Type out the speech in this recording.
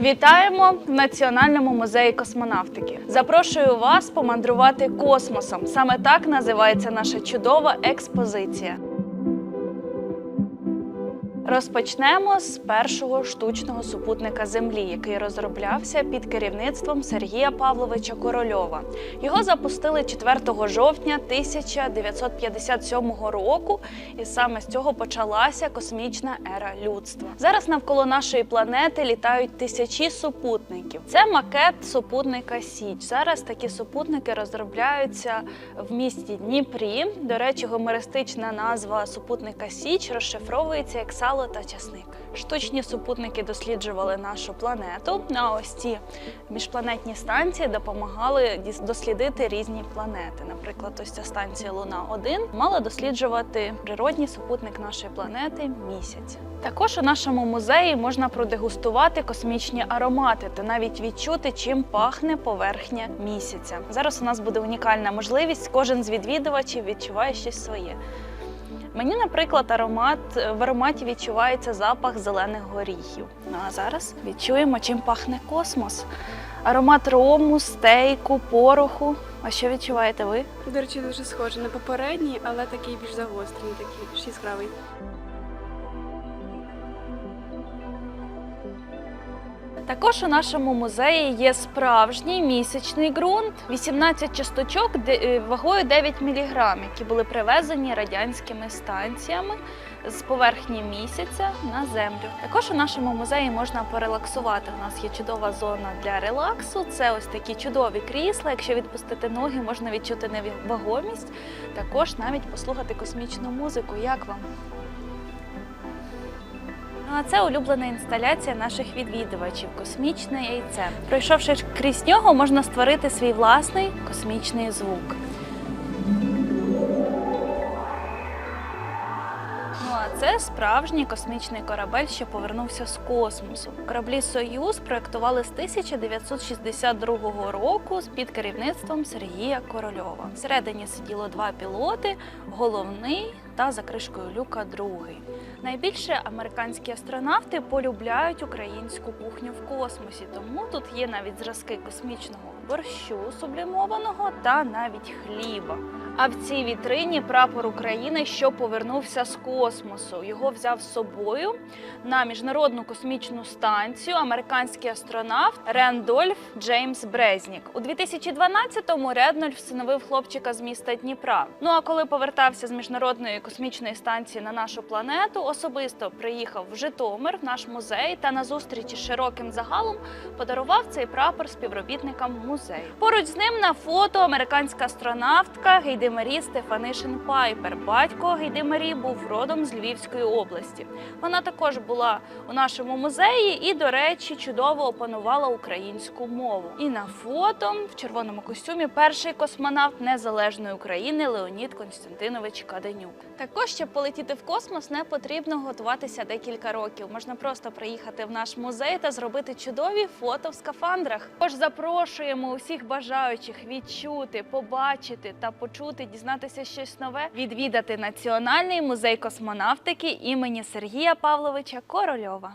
Вітаємо в Національному музеї космонавтики. Запрошую вас помандрувати космосом. Саме так називається наша чудова експозиція. Розпочнемо з першого штучного супутника Землі, який розроблявся під керівництвом Сергія Павловича Корольова. Його запустили 4 жовтня 1957 року, і саме з цього почалася космічна ера людства. Зараз навколо нашої планети літають тисячі супутників. Це макет супутника Січ. Зараз такі супутники розробляються в місті Дніпрі. До речі, гумористична назва супутника Січ розшифровується як сало та часник. Штучні супутники досліджували нашу планету. А ось ці міжпланетні станції допомагали дослідити різні планети. Наприклад, ось ця станція Луна 1 мала досліджувати природній супутник нашої планети місяць. Також у нашому музеї можна продегустувати космічні аромати та навіть відчути, чим пахне поверхня місяця. Зараз у нас буде унікальна можливість. Кожен з відвідувачів відчуває щось своє. Мені, наприклад, аромат в ароматі відчувається запах зелених горіхів. Ну а зараз відчуємо, чим пахне космос. Аромат рому, стейку, пороху. А що відчуваєте ви? До речі, дуже схоже на попередній, але такий більш загострений, такий більш. Також у нашому музеї є справжній місячний ґрунт, 18 часточок е, вагою 9 мг, які були привезені радянськими станціями з поверхні місяця на землю. Також у нашому музеї можна порелаксувати. У нас є чудова зона для релаксу. Це ось такі чудові крісла. Якщо відпустити ноги, можна відчути невагомість. Також навіть послухати космічну музику. Як вам? Ну, а це улюблена інсталяція наших відвідувачів космічне яйце. Пройшовши крізь нього, можна створити свій власний космічний звук. Ну це справжній космічний корабель, що повернувся з космосу. Кораблі Союз проєктували з 1962 року під керівництвом Сергія Корольова. Всередині сиділо два пілоти, головний та за кришкою люка другий. Найбільше американські астронавти полюбляють українську кухню в космосі, тому тут є навіть зразки космічного борщу сублімованого та навіть хліба. А в цій вітрині прапор України, що повернувся з космосу. Його взяв з собою на міжнародну космічну станцію американський астронавт Рендольф Джеймс Брезнік. У 2012-му Рендольф всиновив хлопчика з міста Дніпра. Ну а коли повертався з міжнародної космічної станції на нашу планету, особисто приїхав в Житомир в наш музей та на зустрічі з широким загалом подарував цей прапор співробітникам музею. Поруч з ним на фото американська астронавтка Гейди Марі Стефанишин Пайпер. Батько Гейди Марі був родом з Львівської області. Вона також була у нашому музеї і, до речі, чудово опанувала українську мову. І на фото в червоному костюмі перший космонавт незалежної України Леонід Константинович Каденюк. Також щоб полетіти в космос, не потрібно готуватися декілька років. Можна просто приїхати в наш музей та зробити чудові фото в скафандрах. Тож запрошуємо усіх бажаючих відчути, побачити та почути, дізнатися щось нове, відвідати Національний музей космонавтики імені Сергія Павловича Корольова.